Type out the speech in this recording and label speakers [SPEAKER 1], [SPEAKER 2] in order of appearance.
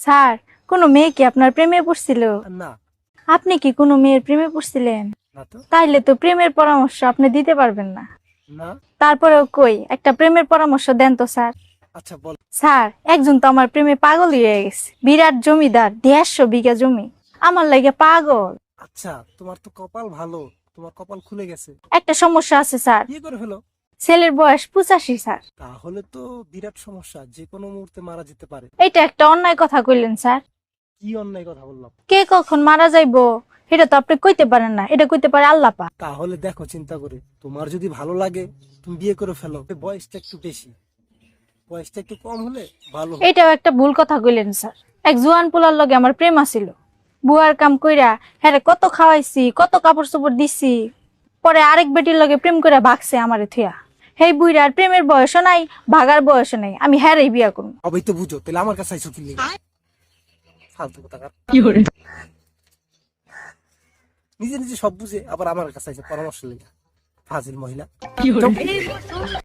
[SPEAKER 1] Sir কোনো মেয়ে কি আপনার প্রেমে পড়ছিল?
[SPEAKER 2] না।
[SPEAKER 1] আপনি কি কোনো মেয়ের প্রেমে পড়ছিলেন?
[SPEAKER 2] না তো।
[SPEAKER 1] তাইলে তো প্রেমের পরামর্শ আপনি দিতে পারবেন না।
[SPEAKER 2] না।
[SPEAKER 1] তারপরেও কই একটা প্রেমের পরামর্শ দেন তো স্যার।
[SPEAKER 2] আচ্ছা বল।
[SPEAKER 1] স্যার একজন তো আমার প্রেমে পাগল হয়ে গেছে। বিরাট জমিদার দেড়শো বিঘা জমি। আমার লাগে পাগল।
[SPEAKER 2] আচ্ছা তোমার তো কপাল ভালো। তোমার কপাল খুলে গেছে।
[SPEAKER 1] একটা সমস্যা আছে স্যার।
[SPEAKER 2] বিয়ে করে ফেলো
[SPEAKER 1] ছেলের বয়স পঁচাশি স্যার।
[SPEAKER 2] তাহলে তো বিরাট সমস্যা যে কোনো মুহূর্তে মারা যেতে পারে।
[SPEAKER 1] এটা একটা অন্যায় কথা কইলেন স্যার।
[SPEAKER 2] কি অন্যায় কথা বললাম?
[SPEAKER 1] কে কখন মারা যাইবো এটা তো আপনি কইতে পারেন না এটা কইতে পারে আল্লাহ পা
[SPEAKER 2] তাহলে দেখো চিন্তা করে তোমার যদি ভালো লাগে তুমি বিয়ে করে ফেলো। বয়সটা একটু বেশি। বয়সটা একটু কম হলে ভালো হয়।
[SPEAKER 1] এটাও একটা ভুল কথা কইলেন স্যার। এক জোয়ান পোলার লগে আমার প্রেম আছিল। বুয়ার কাম কইরা হ্যাঁ কত খাওয়াইছি কত কাপড় চোপড় দিছি পরে আরেক বেটির লগে প্রেম করে ভাগছে আমারে থুয়া। হেই বুইরার প্রেমের বয়সও নাই ভাগার বয়সও নাই আমি হ্যারে বিয়া করুন
[SPEAKER 2] সবই তো বুঝো তাহলে আমার কাছে আইসো কি লিগা? ফালতু কথা নিজে নিজে সব বুঝে আবার আমার কাছে আইসো পরামর্শ লেগে ফাজিল মহিলা।